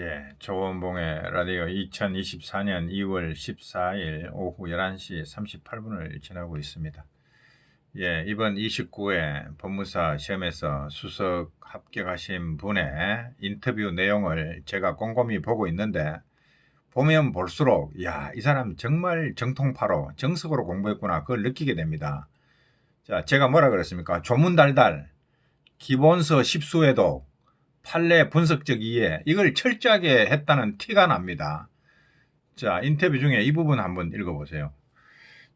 예, 조원봉의 라디오 2024년 2월 14일 오후 11시 38분을 지나고 있습니다. 예, 이번 29회 법무사 시험에서 수석 합격하신 분의 인터뷰 내용을 제가 꼼꼼히 보고 있는데 보면 볼수록 야, 이 사람 정말 정통파로 정석으로 공부했구나 그걸 느끼게 됩니다. 자, 제가 뭐라 그랬습니까? 조문달달 기본서 10수에도 판례 분석적 이해 이걸 철저하게 했다는 티가 납니다. 자 인터뷰 중에 이 부분 한번 읽어보세요.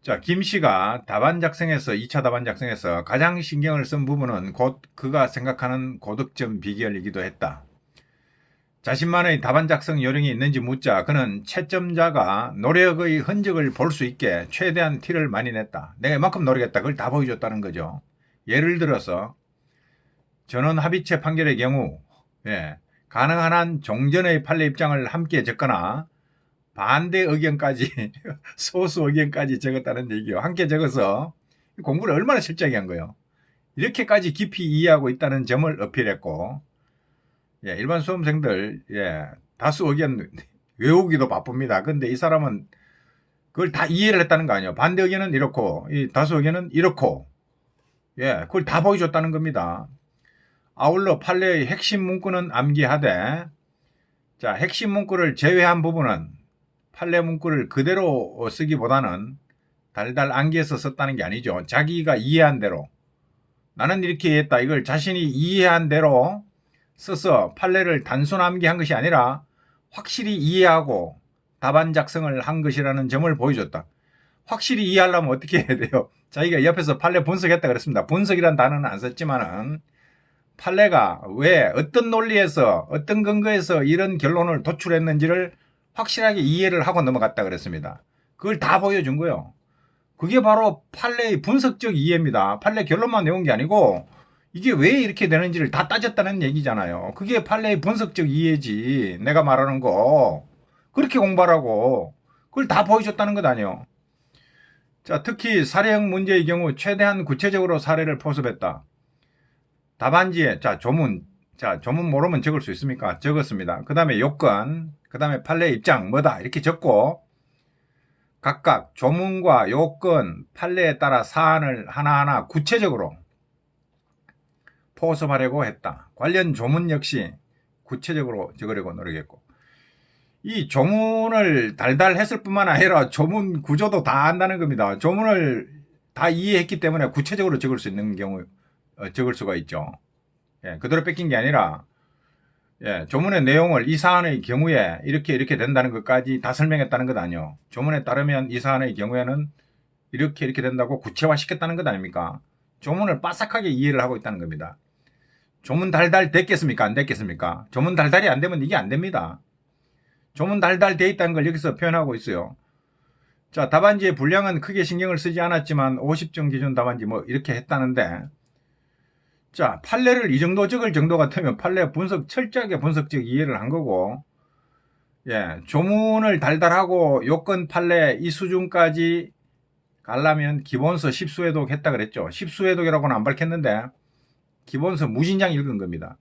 자 김 씨가 답안 작성에서 2차 답안 작성에서 가장 신경을 쓴 부분은 곧 그가 생각하는 고득점 비결이기도 했다. 자신만의 답안 작성 요령이 있는지 묻자 그는 채점자가 노력의 흔적을 볼 수 있게 최대한 티를 많이 냈다. 내가 이만큼 노력했다. 그걸 다 보여줬다는 거죠. 예를 들어서 전원 합의체 판결의 경우 예, 가능한 한 종전의 판례 입장을 함께 적거나 반대 의견까지 소수 의견까지 적었다는 얘기요. 함께 적어서 공부를 얼마나 실적이 한 거예요. 이렇게까지 깊이 이해하고 있다는 점을 어필했고 예, 일반 수험생들 예, 다수 의견 외우기도 바쁩니다. 근데 이 사람은 그걸 다 이해를 했다는 거 아니에요. 반대 의견은 이렇고 이 다수 의견은 이렇고 예, 그걸 다 보여줬다는 겁니다. 아울러 판례의 핵심 문구는 암기하되 자 핵심 문구를 제외한 부분은 판례 문구를 그대로 쓰기보다는 달달 암기해서 썼다는 게 아니죠. 자기가 이해한 대로 나는 이렇게 이해했다. 이걸 자신이 이해한 대로 써서 판례를 단순 암기한 것이 아니라 확실히 이해하고 답안 작성을 한 것이라는 점을 보여줬다. 확실히 이해하려면 어떻게 해야 돼요? 자기가 옆에서 판례 분석했다 그랬습니다. 분석이란 단어는 안 썼지만은 판례가 왜 어떤 논리에서 어떤 근거에서 이런 결론을 도출했는지를 확실하게 이해를 하고 넘어갔다 그랬습니다. 그걸 다 보여준 거예요. 그게 바로 판례의 분석적 이해입니다. 판례 결론만 외운 게 아니고 이게 왜 이렇게 되는지를 다 따졌다는 얘기잖아요. 그게 판례의 분석적 이해지. 내가 말하는 거. 그렇게 공부하라고. 그걸 다 보여줬다는 것 아니에요. 자, 특히 사례형 문제의 경우 최대한 구체적으로 사례를 포섭했다. 답안지에 자 조문 자 조문 모르면 적을 수 있습니까? 적었습니다. 그 다음에 요건 그 다음에 판례 입장 뭐다 이렇게 적고 각각 조문과 요건 판례에 따라 사안을 하나하나 구체적으로 포섭하려고 했다. 관련 조문 역시 구체적으로 적으려고 노력했고 이 조문을 달달 했을 뿐만 아니라 조문 구조도 다 안다는 겁니다. 조문을 다 이해했기 때문에 구체적으로 적을 수 있는 경우 어, 적을 수가 있죠. 예, 그대로 뺏긴 게 아니라 예, 조문의 내용을 이 사안의 경우에 이렇게 이렇게 된다는 것까지 다 설명했다는 것 아니요. 조문에 따르면 이 사안의 경우에는 이렇게 이렇게 된다고 구체화 시켰다는 것 아닙니까? 조문을 빠삭하게 이해를 하고 있다는 겁니다. 조문 달달 됐겠습니까? 안 됐겠습니까? 조문 달달이 안 되면 이게 안 됩니다. 조문 달달 돼 있다는 걸 여기서 표현하고 있어요. 자, 답안지의 분량은 크게 신경을 쓰지 않았지만 50점 기준 답안지 뭐 이렇게 했다는데 자, 판례를 이 정도 적을 정도 같으면 판례 분석, 철저하게 분석적 이해를 한 거고, 예, 조문을 달달하고 요건 판례 이 수준까지 가려면 기본서 10수회독 했다 그랬죠. 10수회독이라고는 안 밝혔는데, 기본서 무진장 읽은 겁니다.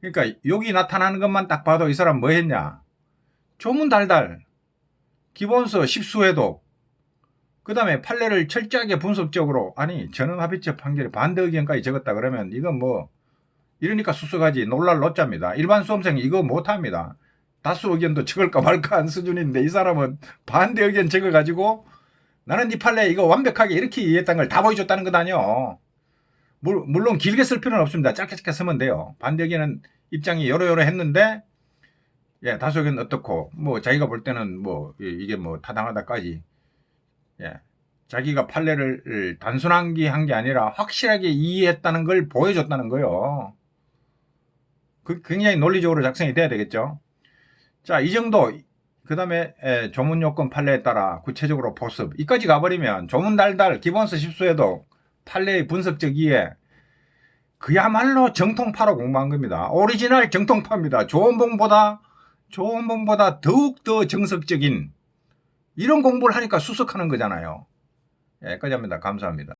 그러니까 여기 나타나는 것만 딱 봐도 이 사람 뭐 했냐. 조문 달달, 기본서 10수회독, 그 다음에 판례를 철저하게 분석적으로 아니 전원 합의체 판결에 반대 의견까지 적었다 그러면 이건 뭐 이러니까 수석하지 놀랄 노자입니다. 일반 수험생 이거 못합니다. 다수 의견도 적을까 말까 한 수준인데 이 사람은 반대 의견 적어가지고 나는 이 판례 이거 완벽하게 이렇게 이해했다는 걸 다 보여줬다는 것 아니요. 물론 길게 쓸 필요는 없습니다. 짧게 짧게 쓰면 돼요. 반대 의견은 입장이 여러여러 했는데 예, 다수 의견 어떻고 뭐 자기가 볼 때는 뭐 이게 뭐 타당하다까지 예. 자기가 판례를 단순한 한게 아니라 확실하게 이해했다는 걸 보여줬다는 거예요. 그 굉장히 논리적으로 작성이 돼야 되겠죠. 자, 이 정도. 그 다음에 조문 요건 판례에 따라 구체적으로 보습. 이까지 가버리면 조문 달달 기본서 십수에도 판례의 분석적 이해. 그야말로 정통파로 공부한 겁니다. 오리지널 정통파입니다. 조원봉보다 조원봉보다 더욱 더 정석적인 이런 공부를 하니까 수석하는 거잖아요. 예, 여기까지 합니다. 감사합니다.